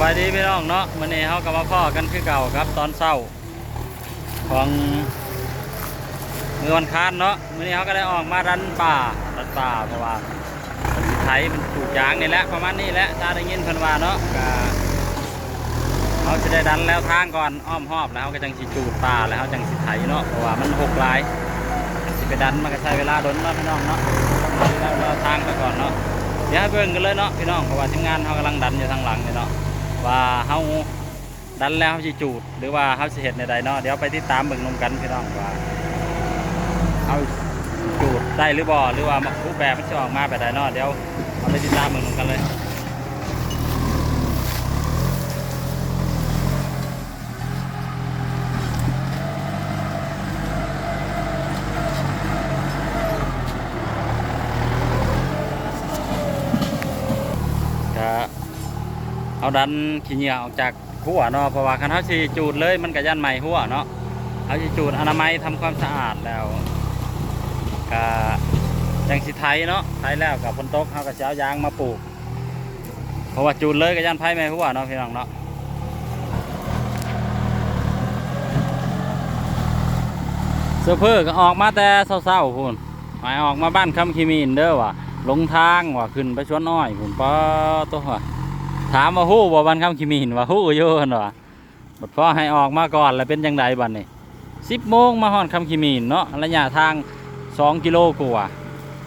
บายดีพี่น้องเนาะมื้อนี้เฮาก็มาพ่อกันคือเก่าครับตอนเช้า ของมื้อวันค้านเนาะมื้อนี้เฮาก็ได้ออกมาดันป่าดันป่าเพราะว่ามันไถมันปลูกยางนี่แหละประมาณนี้แหละถ้าได้ยินพิ่นว่าเนาะก็เฮาสิได้ดันแล้วทางก่อนอ้อมหอบแล้วเฮาก็จังสิจูดป่าแล้วเฮาจังสิไถเนาะเพราะว่ามันหกลายสิไปดันมันก็ใช้เวลาดนเนาะพี่น้องเนาะแล้วทางไปก่อนเนาะเดี๋ยวให้เบิ่งกันเลยเนาะพี่น้องเพราะว่าทีมงานเขากำลังดันอยู่ทางหลังเนี่ยเนาะ ว่าเขาดันแล้วเขาสิจูด หรือว่าเขาสิเห็ดในใดเนาะเดี๋ยวไปติดตามเบิ่งนมกันพี่น้องว่าเขาจูดได้หรือบ่หรือว่ารูปแบบมันจะออกมาแบบใดเนาะเดี๋ยวเอาไปติดตามเบิ่งนมกันเลยก็ เอาดันขี้เหงื่อออกจากหัวเนาะเพราะว่าคันเขาสิจูดเลยมันก็ยันใหม่หัวเนาะเขาสิจูดอนามัยทำความสะอาดแล้วก็จังสิไทยเนาะไทยแล้วกับฝนตกเขาก็สิเอายางมาปลูก เพราะว่าจูดเลยก็ยันไผ่ไม่หัวเนาะพี่น้องเนาะเสื้อเพื่อก็ออกมาแต่เศร้าๆพุ่นหมายออกมาบ้านคำขีมีนเด้อว่ะลงทางว่ะขึ้นไปชวนอ้อยพุ่นป้อตัวว่ะ ถามว่าฮู้บ่บ้านคำขีมีนว่าฮู้อยู่หันวะบัดพ่อให้ออกมาก่อนแล้วเป็นจังไดบัดนี้สิบโมงมาฮอดคำขีมีนเนาะระยะทางสองกิโลกว่า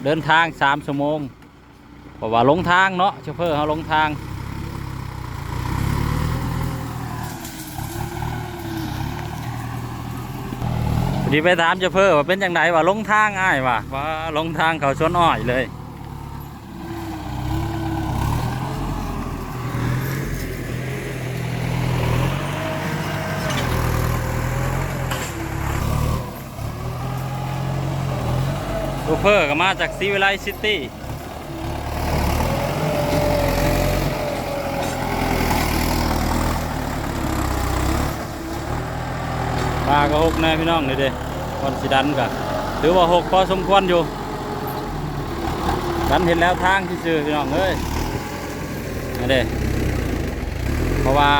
เดินทางสามชั่วโมงเพราะว่าลงทางเนาะโชเฟอร์เขาลงทางดีไปถามโชเฟอร์ว่าเป็นย่างไรว่าลงทางอ้ายว่ะว่าลงทางเขาชนอ้อยเลย เฟอร์ก็มาจากซีวิไลซิตี้ปลาก็หกแน่พี่น้องนี่เด้ก่อนสิดันกะถือว่าหกพอสมควรอยู่ ดันเห็นแล้วทางที่ซื้อพี่น้องเอ้ยนี่เด้เพราะว่า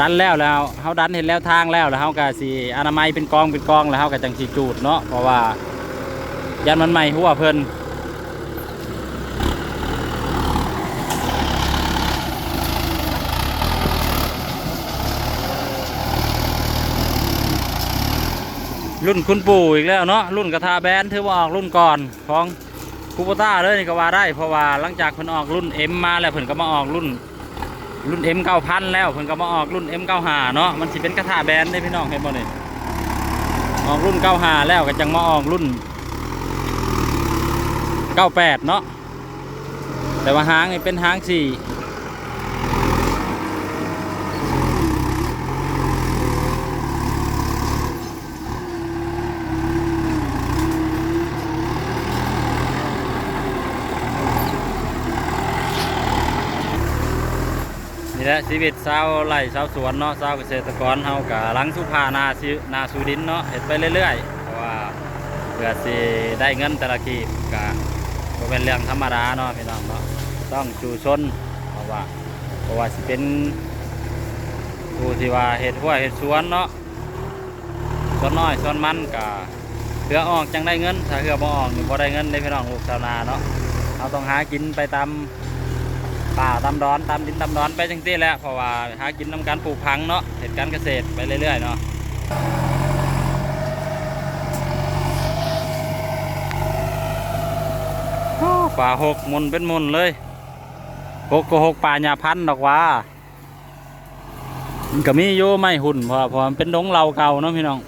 ดันแล้วแล้วเขาดันเห็นแล้วทางแล้วแล้วเขาก็สีอนามัยเป็นกองเป็นกองแล้วเขาก็จังสีจูดเนาะเพราะว่ายันมันใหม่หัวเพิ่นรุ่นคุณปู่อีกแล้วเนาะรุ่นกระทาแบนถือว่าออกรุ่นก่อนของคูปต้าเลยนี่ก็ว่าได้เพราะว่าหลังจากเพิ่นออกรุ่น M มาแล้วเพิ่นก็มาออกรุ่น รุ่น M9000 แล้วเพิ่นก็มาออกรุ่น M95 เนาะมันสิเป็นกระทาแบนได้พี่น้องเห็นบ่นี่ออกรุ่น 95 แล้วก็จังมาออกรุ่น 98 เนาะแต่ว่าหางนี่เป็นหางสี่ นี่แหละชีวิตชาวไร่ชาวสวนเนาะชาวเกษตรกรเฮากะลังสุภานาสินาสูดินเนาะเห็ดไปเรื่อยๆเพราะว่าเพื่อสิได้เงินแต่ละกีบกะก็เป็นเรื่องธรรมดาเนาะพี่น้องเนาะต้องจูชนเพราะว่าเพราะว่าสิเป็นผู้ที่ว่าเห็ดหัวเห็ดสวนเนาะสวนน้อยสวนมันกะเพื่อออกจังได้เงิน ถ้าเพื่อบ่ออกนี่บ่ได้เงินได้พี่น้องลูกชาวนาเนาะเราต้องหากินไปตาม ป่าตามดอนตามดินตามดอนไปจังซี่แหละเพราะว่าหากินนำการปลูกพังเนาะเหตุการณ์เกษตรไปเรื่อยๆเนาะป่าหกมุนเป็นมุนเลยหกก็หกป่าหญ้าพันธุ์ดอกว่ามันก็มีอยู่ไม่หุ่นเพราะเพราะมันเป็นดงเหล่าเก่าเนาะพี่น้อง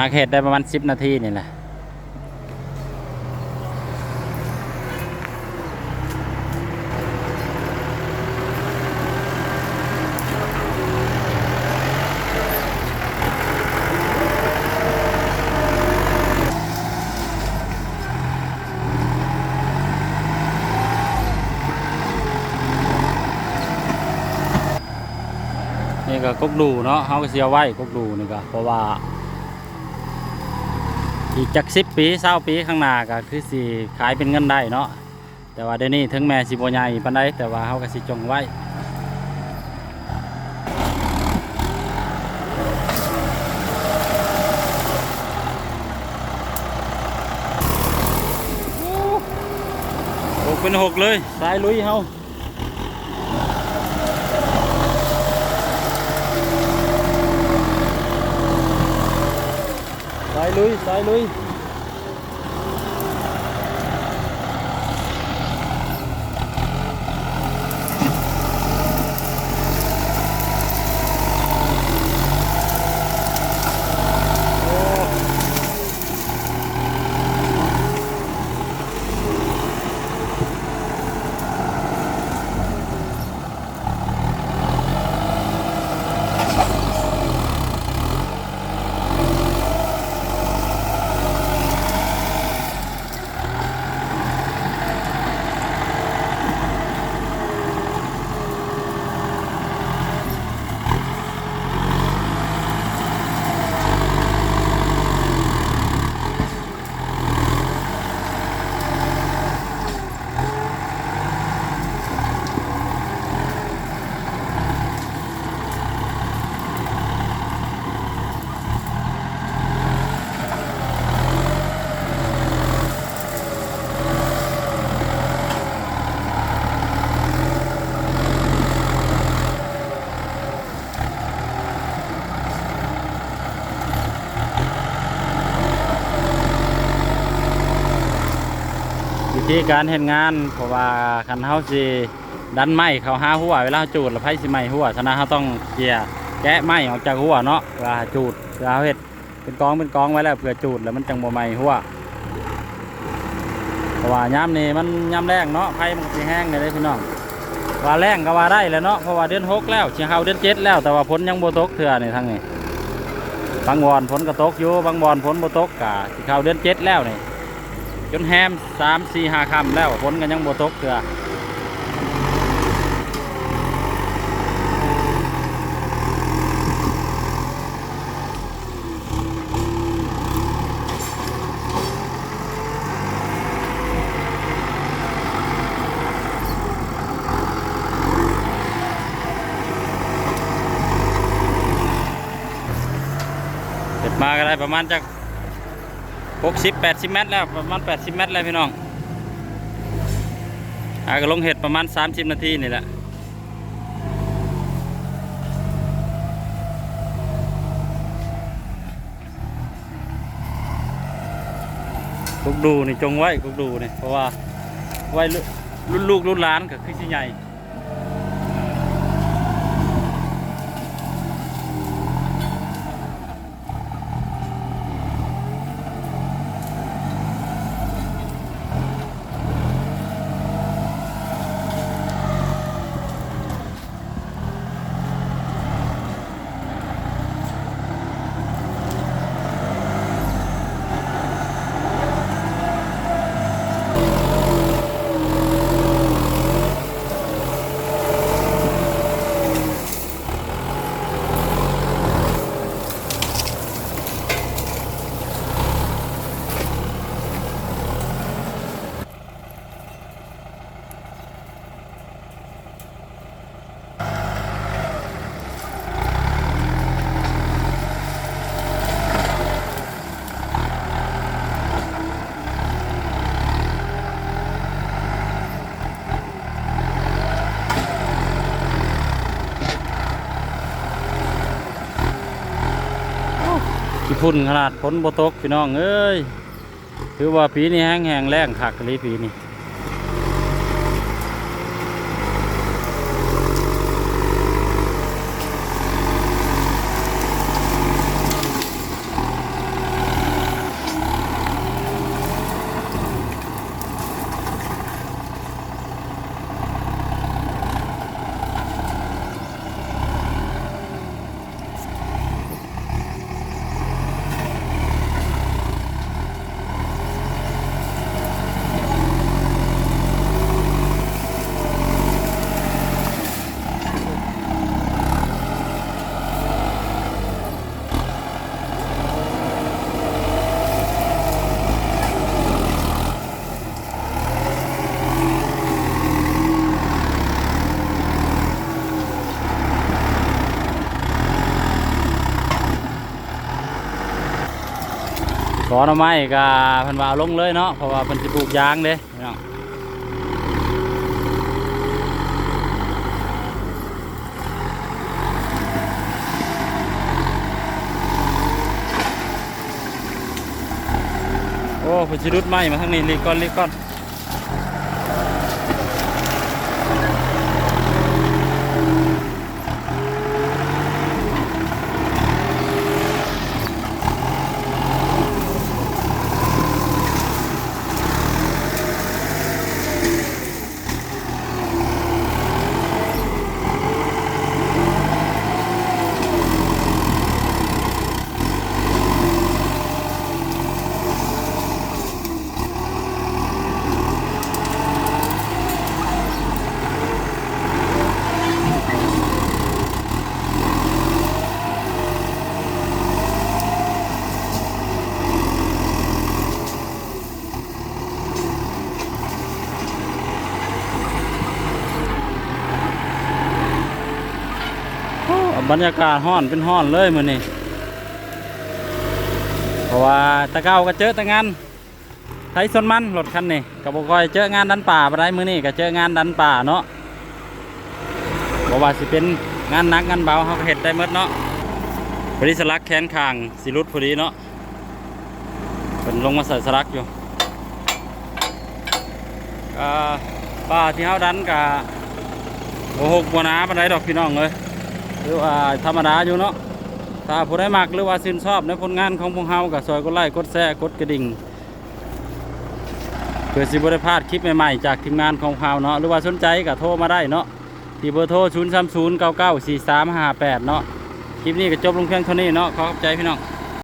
อาเขตได้ประมาณสิบนาทีนี่แหละนี่ก็กกดูเนาะเขาก็เสียไว้กกดูนี่ก็เพราะว่า อีกจักสิบปีเศร้าปีข้างหน้าก็คือสิขายเป็นเงินได้เนาะแต่ว่าเดี๋ยวนี้ถึงแม้สิบใหญ่ปานใดแต่ว่าเฮาก็สิจงไว้หกเป็นหกเลยสายลุยเฮาสาย ลุยสายลุย วิธีการเห็นงานเพราะว่าคันเฮาสิดันไม้เขาหาหัวเวลาจูดแล้วไผสิไม้หัวฉะนั้นเฮาต้องเกี่ยแกะไม้ออกจากหัวเนาะเวลาจูดเวลาเฮ็ดเป็นกองเป็นกองไว้แล้วเพื่อจูดแล้วมันจังบ่ไหม้หัวเพราะว่ายามนี้มันยามแรงเนาะไผมันสิแห้งได้เลยพี่น้องว่าแรงก็ว่าได้แล้วเนาะเพราะว่าเดือนหกแล้วสิเขาเดือนเจ็ดแล้วแต่ว่าฝนยังโบตกเทื่อนี่ทางนี้บางวอนฝนก็ตกอยู่บางวอนฝนโบตกกะสิเขาเดือนเจ็ดแล้วนี่ จนแฮมสามสี่ห้าคำแล้วฝนกันยังบ่ตกเถื่อเก็บมาก็ได้ประมาณจาก หกสิบแปดสิบเมตรแล้วประมาณแปดสิบเมตรแล้วพี่น้องอาก็ลงเห็ดประมาณสามสิบนาทีนี่แหละกุกดูนี่จงไว้กุกดูนี่เพราะว่าไว้รุ่นลูกรุ่นหลานก็คือสิใหญ่ พุ่นขนาดฝนบ่ตกพี่น้องเอ้ยถือว่าปีนี้แห้งแห้งแรงขักเลยปีนี้ อหน่อไม้ก็เพิ่นว่าลงเลยเนาะเพราะว่าเพิ่นสิปลูกยางเด้พี่น้องโอ้เพิ่นสิรุดไม้มาทางนี้ลีก่อนลีกก่อนโอ้ บรรยากาศห้อนเป็นห้อนเลยมือนี้เพราะว่าตะเก้าก็เจอต่งานไทยสนมันรถคันนี้ก็บ่ค่อยเจองานดันป่าบ่ได้มือนี้ก็เจองานดันป่าเนาะบ่ว่าสิเป็นงานนักงานเบาเฮาเฮ็ดได้หมดเนาะพอดีสลักแขนข้างสิรุดพอดีเนาะเพิ่นลงมาใส่สลักอยู่ป่าที่เฮาดันก็บ่หกบ่หนาปานใดดอกพี่น้องเอ้ย รือว่าธรรมดาอยู่เนาะถ้าผู้ใดมักหรือว่าสินชอบในผลงานของพวกเฮากับซอยกดไลค์กดแชร์กดกระดิ่งเพื่อสิบ่ได้พลาดคลิปใหม่ๆจากทีมงานของเฮาเนาะหรือว่าสนใจก็โทรมาได้เนาะที่เบอร์โทร0 3 0 9 9 4 3 5 8เนาะคลิปนี้ก็จบลงเพียงเท่านี้เนาะขอขอบใจพี่น้อง